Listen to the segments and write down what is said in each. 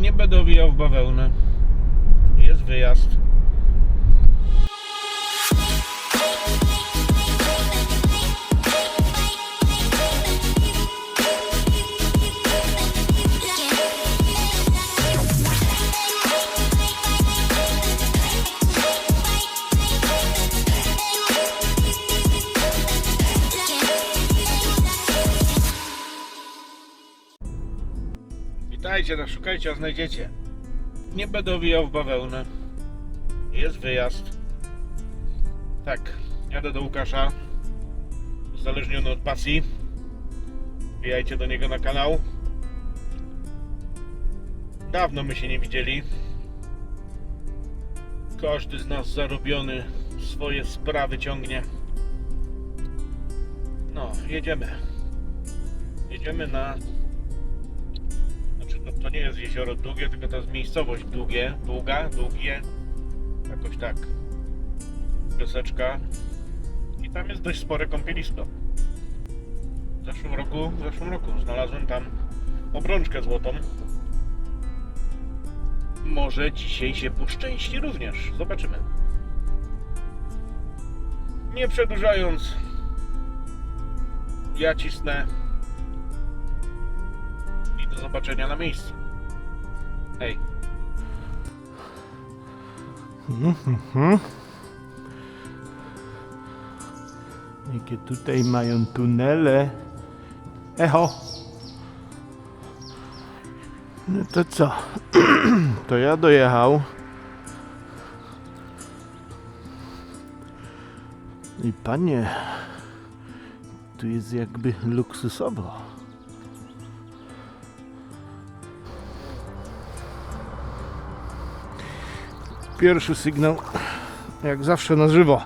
Nie będę owijał w bawełnę. Jest wyjazd. Witajcie, no szukajcie, a znajdziecie. Nie będę owijał w bawełnę. Jest wyjazd. Tak, jadę do Łukasza. Uzależniony od pasji. Wbijajcie do niego na kanał. Dawno my się nie widzieli. Każdy z nas zarobiony swoje sprawy ciągnie. No, jedziemy. Jedziemy na to, to nie jest jezioro Długie, tylko to jest miejscowość Długie, Długa, Długie, jakoś tak. Pioseczka. I tam jest dość spore kąpielisko. W zeszłym roku, w zeszłym roku znalazłem tam obrączkę złotą. Może dzisiaj się poszczęści również. Zobaczymy. Nie przedłużając, ja cisnę do zobaczenia na miejscu. Hej. Mhm. Jakie tutaj mają tunele. Echo. No to co? to ja dojechał. I panie, tu jest jakby luksusowo. Pierwszy sygnał, jak zawsze na żywo.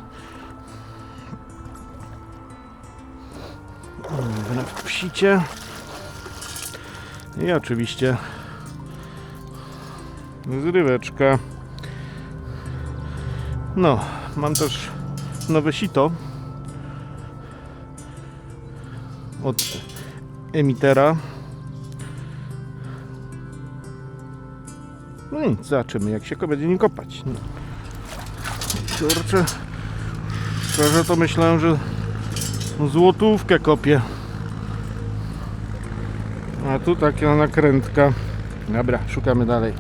W psicie. I oczywiście zryweczka. No, mam też nowe sito od emitera. No nic, zobaczymy jak się będzie nim kopać. No. Kurczę, szczerze to myślałem, że złotówkę kopię. A tu taka nakrętka. Dobra, szukamy dalej.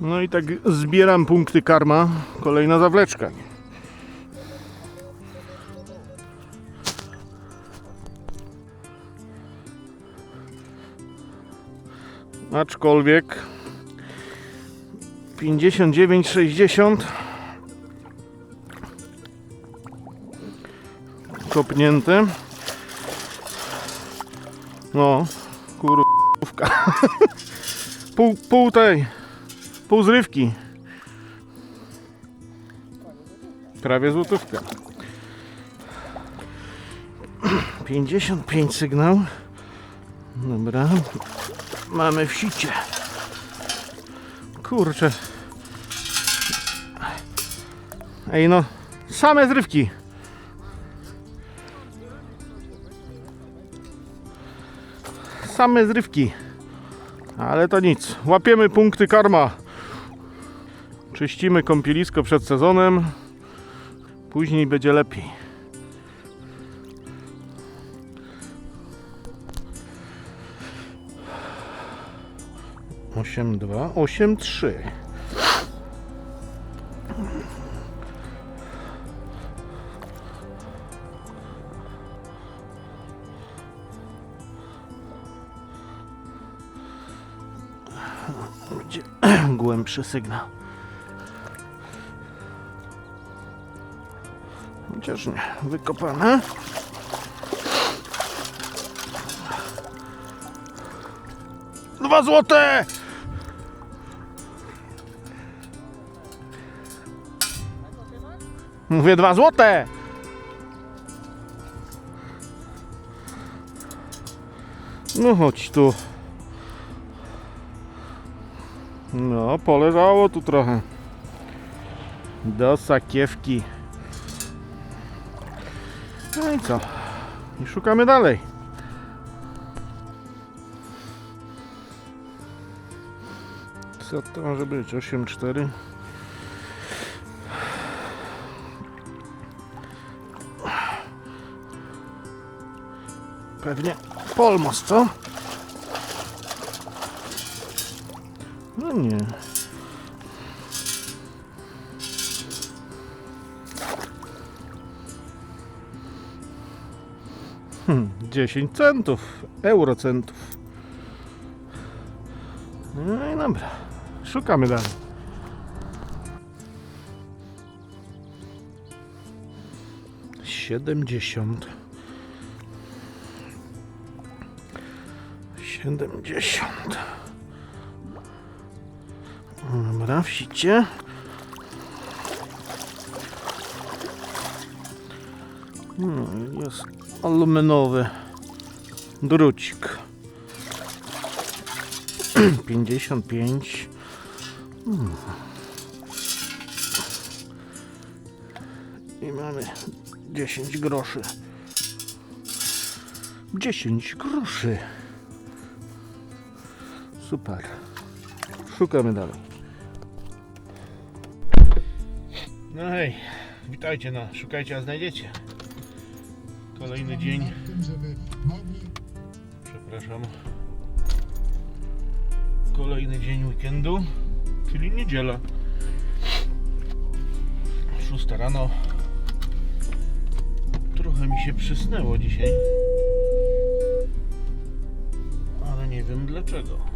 No i tak zbieram punkty karma. Kolejna zawleczka. Aczkolwiek 59,60 kopnięte. No, kurówka. pół, pół tej, pół zrywki. Prawie złotówka. 55 sygnał. Dobra. Mamy w sicie. Kurczę. Ej no, same zrywki. Same zrywki. Ale to nic. Łapiemy punkty karma. Czyścimy kąpielisko przed sezonem. Później będzie lepiej. Osiem dwa, osiem trzy. Będzie głębszy sygnał. Chociaż nie, wykopane. Dwa złote! Mówię dwa złote! No chodź tu. No, poleżało tu trochę. Do sakiewki. No i co? I szukamy dalej. Co to może być? 8,4 Pewnie Polmos, co? No nie. Hmm, 10 centów, eurocentów. No i dobra, szukamy dalej. Siedemdziesiąt. Siedemdziesiąt. Dobra, w sicie. No, jest aluminowy drucik. 55. Hmm. I mamy 10 groszy. 10 groszy. Super. Szukamy dalej. No hej, witajcie na Szukajcie, a znajdziecie. Kolejny dzień, przepraszam. Kolejny dzień weekendu, czyli niedziela. 6 rano. Trochę mi się przysnęło dzisiaj. Ale nie wiem dlaczego.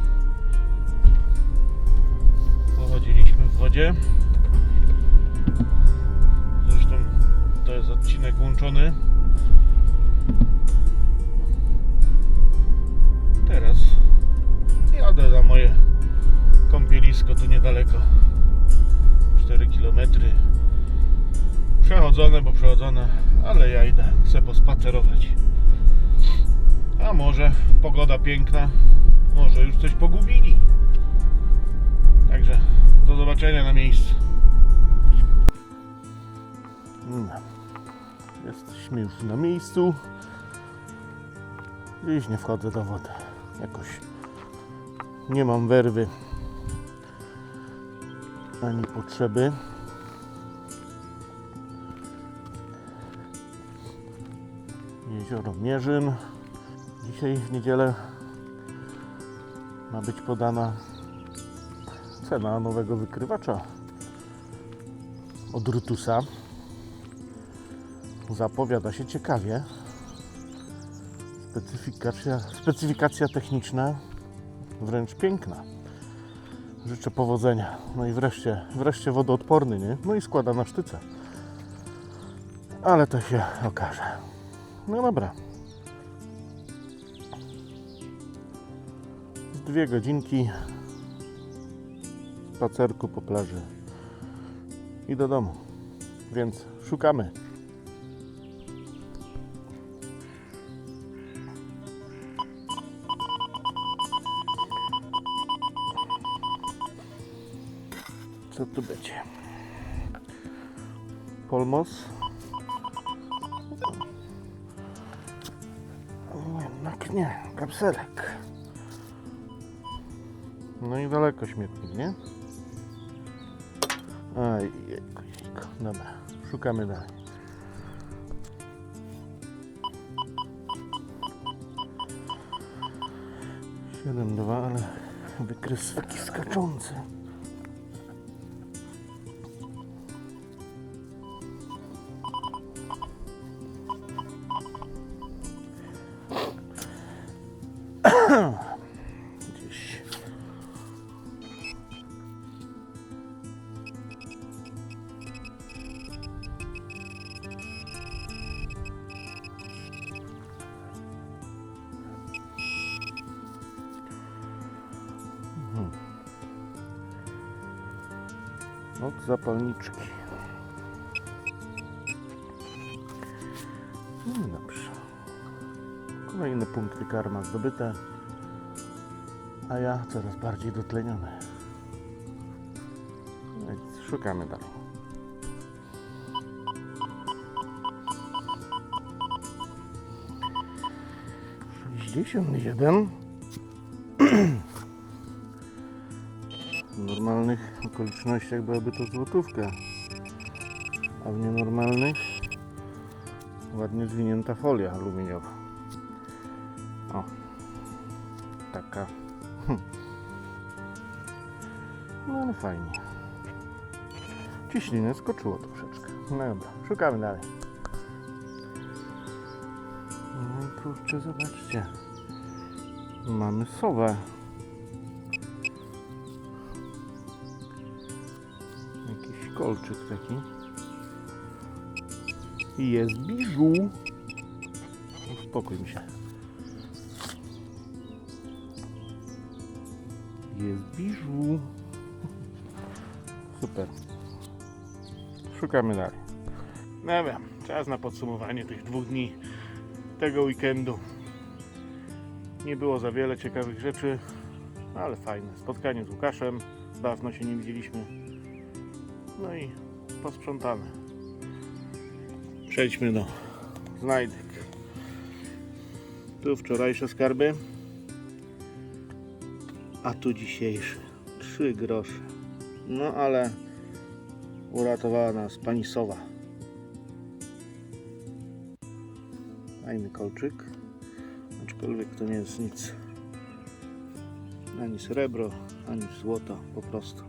łączony. Teraz jadę na moje kąpielisko tu niedaleko. 4 km. Przechodzone, bo przechodzone, ale ja idę, chcę pospacerować. A może pogoda piękna, może już coś pogubili. Także do zobaczenia na miejscu. No. Jesteśmy już na miejscu. Dziś nie wchodzę do wody. Jakoś nie mam werwy ani potrzeby. Jezioro Mierzyn. Dzisiaj w niedzielę ma być podana cena nowego wykrywacza od Rutusa. Zapowiada się ciekawie. Specyfikacja, specyfikacja techniczna wręcz piękna. Życzę powodzenia. No i wreszcie, wreszcie wodoodporny, nie? No i składa na sztyce. Ale to się okaże. No dobra. Dwie godzinki spacerku po plaży i do domu. Więc szukamy. Co tu będzie? Polmos. Jednak nie, kapselek. No i daleko śmietnik, nie? Aj, jejku, jejku. Dobra, szukamy dalej. Siedem dwa, ale wykres taki skaczący. Zapalniczki. No i dobrze. Kolejne punkty karma zdobyte, a ja coraz bardziej dotleniony. No Więc szukamy dalej. Sześćdziesiąt jeden. Okolicznościach byłaby to złotówka, a w nienormalnych ładnie zwinięta folia aluminiowa. O, taka. Hm. No ale fajnie. Ciśnienie skoczyło troszeczkę. No dobra, szukamy dalej. No i kurczę, zobaczcie. Mamy sowę. Kolczyk taki. I jest biżu. Uspokój mi się. Jest biżu. Super. Szukamy dalej. No wiem, czas na podsumowanie tych dwóch dni tego weekendu. Nie było za wiele ciekawych rzeczy, ale fajne. Spotkanie z Łukaszem. Dawno się nie widzieliśmy. No i posprzątane. Przejdźmy do znajdek. Tu wczorajsze skarby, a tu dzisiejsze. Trzy grosze. No ale uratowała nas pani Sowa. Fajny kolczyk. Aczkolwiek to nie jest nic. Ani srebro, ani złoto, po prostu.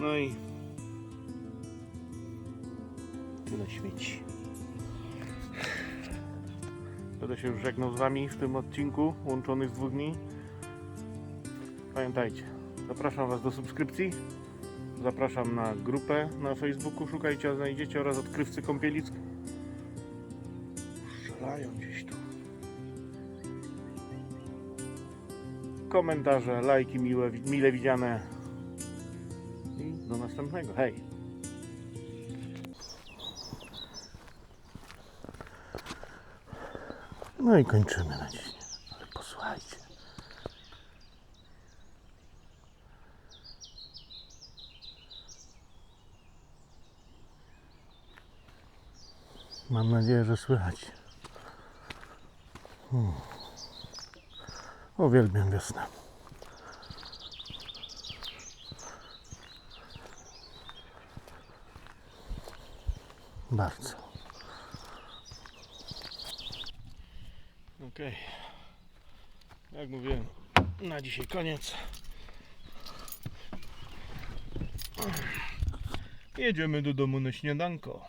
No i tyle śmieci. Będę się już żegnał z Wami w tym odcinku łączonych z dwóch dni. Pamiętajcie, zapraszam Was do subskrypcji. Zapraszam na grupę na Facebooku, szukajcie, a znajdziecie oraz odkrywcy kąpielisk. Strzelają gdzieś tu. Komentarze, lajki miłe, mile widziane. I do następnego. Hej! No i kończymy na dziś. Ale posłuchajcie. Mam nadzieję, że słychać. Hmm. Uwielbiam wiosnę. Bardzo. Okej. Jak mówiłem, na dzisiaj koniec. Jedziemy do domu na śniadanko.